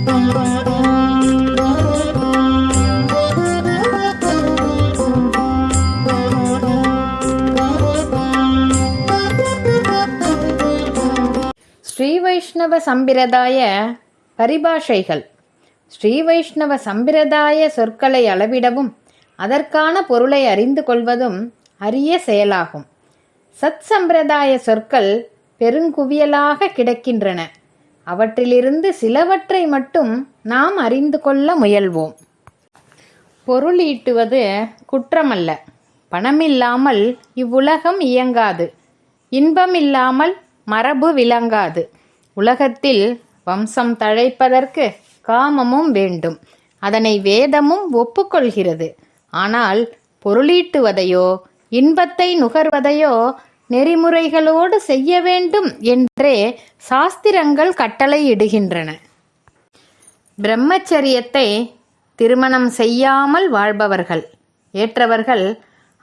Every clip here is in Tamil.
ஸ்ரீ வைஷ்ணவ சம்பிரதாய பரிபாஷைகள். ஸ்ரீ வைஷ்ணவ சம்பிரதாய சொற்களை அளவிடவும் அதற்கான பொருளை அறிந்து கொள்வதும் அரிய செயலாகும். சத் சம்பிரதாய சொற்கள் பெருங்குவியலாக கிடக்கின்றன. அவற்றிலிருந்து சிலவற்றை மட்டும் நாம் அறிந்து கொள்ள முயல்வோம். பொருள் ஈட்டுவது குற்றமல்ல. பணமில்லாமல் இவ்வுலகம் இயங்காது. இன்பமில்லாமல் மரபு விளங்காது. உலகத்தில் வம்சம் தழைப்பதற்கு காமமும் வேண்டும். அதனை வேதமும் ஒப்புக்கொள்கிறது. ஆனால் பொருளீட்டுவதையோ இன்பத்தை நுகர்வதையோ நெறிமுறைகளோடு செய்ய வேண்டும் என்றே சாஸ்திரங்கள் கட்டளையிடுகின்றன. பிரம்மச்சரியத்தை திருமணம் செய்யாமல் வாழ்பவர்கள் ஏற்றவர்கள்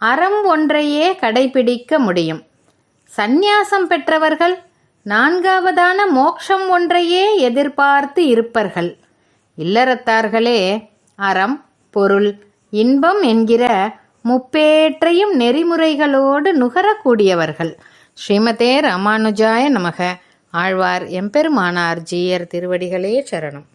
அறம் ஒன்றையே கடைபிடிக்க முடியும். சந்நியாசம் பெற்றவர்கள் நான்காவதான மோக்ஷம் ஒன்றையே எதிர்பார்த்து இருப்பர்கள். இல்லறத்தார்களே அறம் பொருள் இன்பம் என்கிற முப்பேற்றையும் நெறிமுறைகளோடு நுகரக்கூடியவர்கள். ஸ்ரீமதே ராமானுஜாய நமக. ஆழ்வார் எம்பெருமானார் ஜீயர் திருவடிகளே சரணம்.